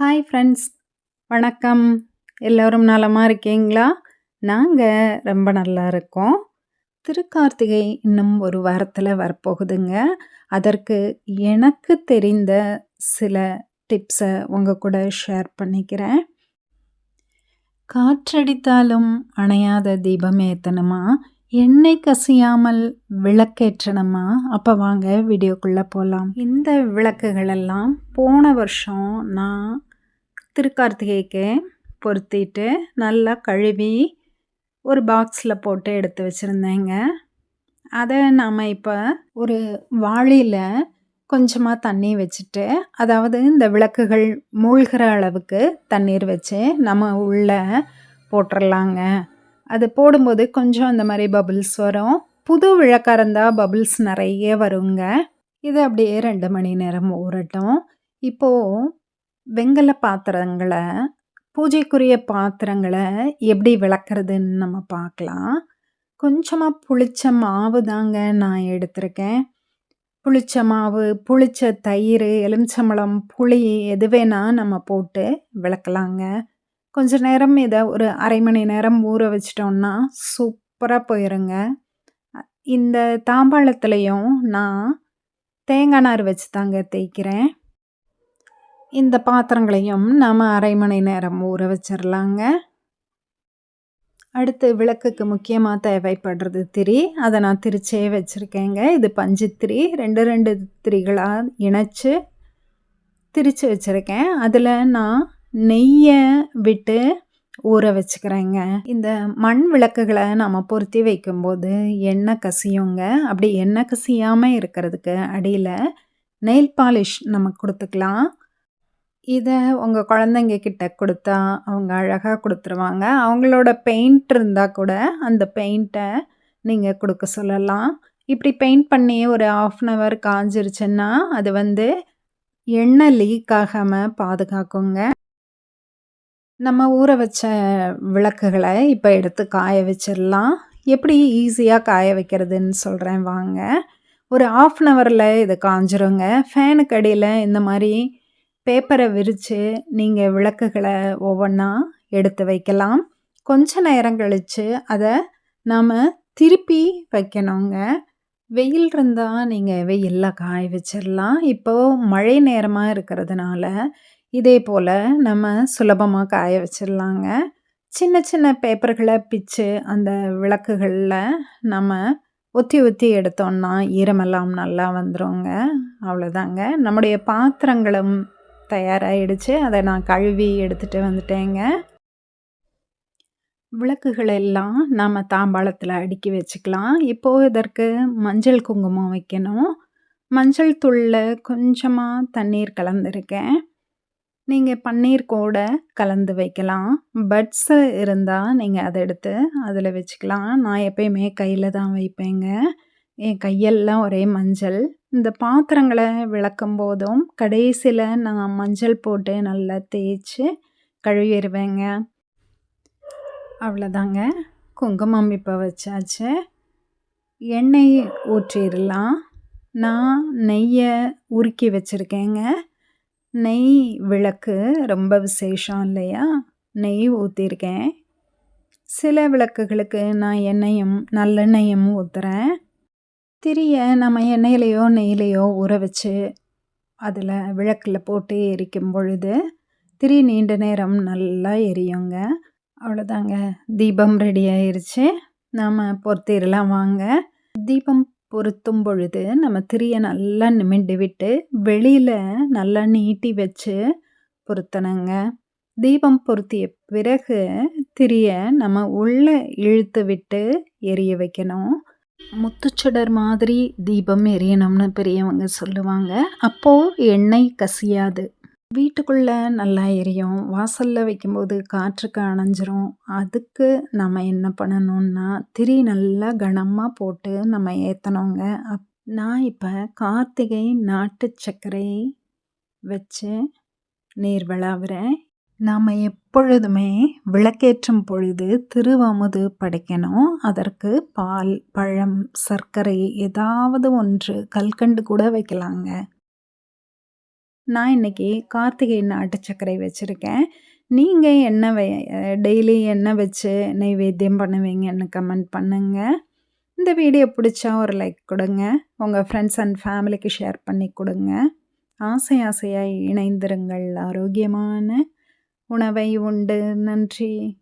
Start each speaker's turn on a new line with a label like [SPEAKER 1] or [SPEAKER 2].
[SPEAKER 1] Hi friends வணக்கம். எல்லோரும் நலமாக இருக்கீங்களா? நாங்கள் ரொம்ப நல்லா இருக்கோம். திருக்கார்த்திகை இன்னும் ஒரு வாரத்தில் வரப்போகுதுங்க. அதற்கு எனக்கு தெரிந்த சில டிப்ஸை உங்கள் கூட ஷேர் பண்ணிக்கிறேன். காற்றடித்தாலும் அணையாத தீபம் ஏற்றணுமா எண்ணெய் கசியாமல் விளக்கேற்றணுமா? அப்போ வாங்க வீடியோக்குள்ளே போகலாம் இந்த விளக்குகளெல்லாம் போன வருஷம் நான் திருக்கார்த்திகைக்கு பொருத்திட்டு நல்லா கழுவி ஒரு பாக்ஸில் போட்டு எடுத்து வச்சுருந்தேங்க. அதை நாம் இப்போ ஒரு வாளியில் கொஞ்சமாக தண்ணி வச்சுட்டு அதாவது இந்த விளக்குகள் மூழ்கிற அளவுக்கு தண்ணீர் வச்சு நம்ம உள்ளே போட்டுடலாங்க அது போடும்போது கொஞ்சம் அந்த மாதிரி பபுள்ஸ் வரும். புது விளக்காக இருந்தால் பபுள்ஸ் நிறைய வருங்க. இது அப்படியே ரெண்டு மணி நேரம் ஊறட்டும். இப்போது வெங்கல பாத்திரங்களை பூஜைக்குரிய பாத்திரங்களை எப்படி விளக்குறதுன்னு நம்ம பார்க்கலாம். கொஞ்சமாக புளிச்ச மாவு தாங்க நான் எடுத்திருக்கேன். புளிச்ச மாவு புளிச்ச தயிர் எலுமிச்சம்பழம் புளி எது வேணால் நம்ம போட்டு விளக்கலாங்க. கொஞ்ச நேரம் இதை ஒரு அரை மணி நேரம் ஊற வச்சிட்டோம்னா சூப்பராக போயிருங்க. இந்த தாம்பாளத்துலேயும் நான் தேங்காய் நார் வச்சு தாங்க தேய்க்கிறேன். இந்த பாத்திரங்களையும் நாம் அரை மணி நேரம் ஊற வச்சிடலாங்க அடுத்து விளக்குக்கு முக்கியமாக தேவைப்படுறது திரி. அதை நான் திரிச்சே வச்சுருக்கேங்க. இது பஞ்சு திரி. ரெண்டு ரெண்டு திரிகளாக இணைச்சி திரித்து வச்சுருக்கேன். அதில் நான் நெய்யை விட்டு ஊற வச்சுக்கிறேங்க. இந்த மண் விளக்குகளை நம்ம பொருத்தி வைக்கும்போது எண்ணெய் கசியுங்க. அப்படி எண்ணெய் கசியாமல் இருக்கிறதுக்கு அடியில் நெயில் பாலிஷ் நம்ம கொடுத்துக்கலாம். இதை உங்கள் குழந்தைங்க கிட்ட கொடுத்தா அவங்க அழகாக கொடுத்துருவாங்க. அவங்களோட பெயிண்ட் இருந்தால் கூட அந்த பெயிண்ட்டை நீங்கள் கொடுக்க சொல்லலாம். இப்படி பெயிண்ட் பண்ணி ஒரு ஆஃப் அன் ஹவர் காஞ்சிருச்சுன்னா அது வந்து எண்ணெய் லீக் ஆகாமல் பாதுகாக்குங்க. நம்ம ஊற வச்ச விளக்குகளை இப்போ எடுத்து காய வச்சிடலாம். எப்படி ஈஸியாக காய வைக்கிறதுன்னு சொல்கிறேன் வாங்க. ஒரு ஆஃப் அன் ஹவரில் இது காஞ்சிருங்க. ஃபேனுக்கு அடியில் இந்த மாதிரி பேப்பரை விரித்து நீங்கள் விளக்குகளை ஒவ்வொன்றா எடுத்து வைக்கலாம். கொஞ்ச நேரம் கழித்து அதை நாம் திருப்பி வைக்கணுங்க. வெயில் இருந்தால் நீங்கள் வெயிலில் காய வச்சிடலாம். இப்போது மழை நேரமாக இருக்கிறதுனால இதே போல் நம்ம சுலபமாக காய வச்சிடலாங்க. சின்ன சின்ன பேப்பர்களை பிச்சு அந்த விளக்குகளில் நம்ம ஒத்தி ஒத்தி எடுத்தோன்னா ஈரமெல்லாம் நல்லா வந்துடுங்க அவ்வளோதாங்க நம்முடைய பாத்திரங்களும் தயாராகிடுச்சு அதை நான் கழுவி எடுத்துகிட்டு வந்துட்டேங்க. விளக்குகள் எல்லாம் நாம் தாம்பாளத்தில் அடுக்கி வச்சுக்கலாம். இப்போது இதற்கு மஞ்சள் குங்குமம் வைக்கணும். மஞ்சள் தூளில் கொஞ்சமாக தண்ணீர் கலந்துருக்கேன். நீங்கள் பன்னீர் கூட கலந்து வைக்கலாம். பட்ஸு இருந்தால் நீங்கள் அதை எடுத்து அதில் வச்சுக்கலாம். நான் எப்பயுமே கையில் தான் வைப்பேங்க. என் கையெல்லாம் ஒரே மஞ்சள். இந்த பாத்திரங்களை விளக்கும் போதும் கடைசியில் நான் மஞ்சள் போட்டு நல்லா தேய்ச்சி கழுவிடுவேங்க. அவ்வளோதாங்க. குங்குமம் இப்போ வச்சாச்சு. எண்ணெய் ஊற்றிடலாம். நான் நெய்யை உருக்கி வச்சுருக்கேங்க. நெய் விளக்கு ரொம்ப விசேஷம் இல்லையா? நெய் ஊற்றிருக்கேன் சில விளக்குகளுக்கு நான் எண்ணெயும் நல்லெண்ணெயும் ஊற்றுறேன் திரியை நம்ம எண்ணெயிலையோ நெய்யிலையோ ஊற வச்சு அதில் விளக்கில் போட்டு எரிக்கும் பொழுது திரி நீண்ட நேரம் நல்லா எரியுங்க. அவ்வளோதாங்க. தீபம் ரெடி ஆயிடுச்சு நாம் பொறுத்திடலாம் வாங்க. தீபம் பொருத்தும் பொழுது நம்ம திரியை நல்லா நிமிண்டு விட்டு வெளியில் நல்லா நீட்டி வச்சு பொருத்தணுங்க. தீபம் பொருத்திய பிறகு திரியை நம்ம உள்ளே இழுத்து விட்டு எரிய வைக்கணும். முத்துச்சுடர் மாதிரி தீபம் எரியணும்னு பெரியவங்க சொல்லுவாங்க. அப்போது எண்ணெய் கசியாது. வீட்டுக்குள்ளே நல்லா எரியும். வாசலில் வைக்கும்போது காற்றுக்கு அணைஞ்சிரும். அதுக்கு நம்ம என்ன பண்ணணும்னா திரி நல்லா கனமாக போட்டு நம்ம ஏற்றணுங்க அப் நான் இப்போ கார்த்திகை நாட்டு சர்க்கரை வச்சு நீர் விளாவுறேன். நாம் எப்பொழுதுமே விளக்கேற்றும் பொழுது திருவமுது படைக்கணும். அதற்கு பால் பழம் சர்க்கரை ஏதாவது ஒன்று கல்கண்டு கூட வைக்கலாங்க. நான் இன்றைக்கி கார்த்திகை நாட்டு சர்க்கரை வச்சுருக்கேன். நீங்கள் என்ன வை டெய்லி என்ன வச்சு நைவேத்தியம் பண்ணுவீங்கன்னு கமெண்ட் பண்ணுங்கள் இந்த வீடியோ பிடிச்சா ஒரு லைக் கொடுங்க. உங்கள் ஃப்ரெண்ட்ஸ் அண்ட் ஃபேமிலிக்கு ஷேர் பண்ணி கொடுங்க. ஆசை ஆசையாக இணைந்திருங்கள். ஆரோக்கியமான உணவை உண்டு. நன்றி.